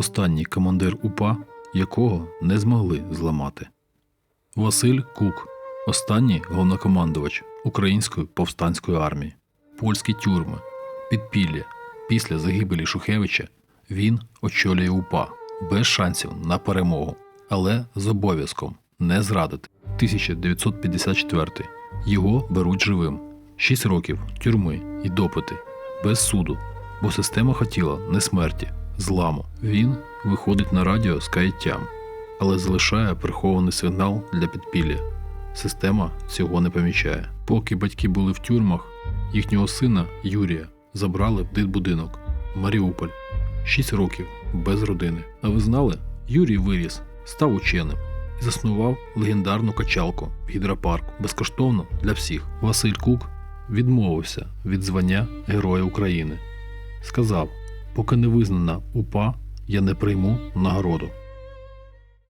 останній командир УПА, якого не змогли зламати. Василь Кук, останній головнокомандувач Української повстанської армії, польські тюрми, підпілля. Після загибелі Шухевича він очолює УПА без шансів на перемогу, але з обов'язком не зрадити. 1954. Його беруть живим. 6 років тюрми і допити без суду, бо система хотіла не смерті, зламу. Він виходить на радіо з каяттям, але залишає прихований сигнал для підпілля. Система цього не помічає. Поки батьки були в тюрмах, їхнього сина Юрія забрали в дитбудинок Маріуполь. 6 років без родини. А ви знали? Юрій виріс, став ученим і заснував легендарну качалку в гідропарку безкоштовно для всіх. Василь Кук відмовився від звання Героя України. Сказав: поки не визнана УПА, я не прийму нагороду.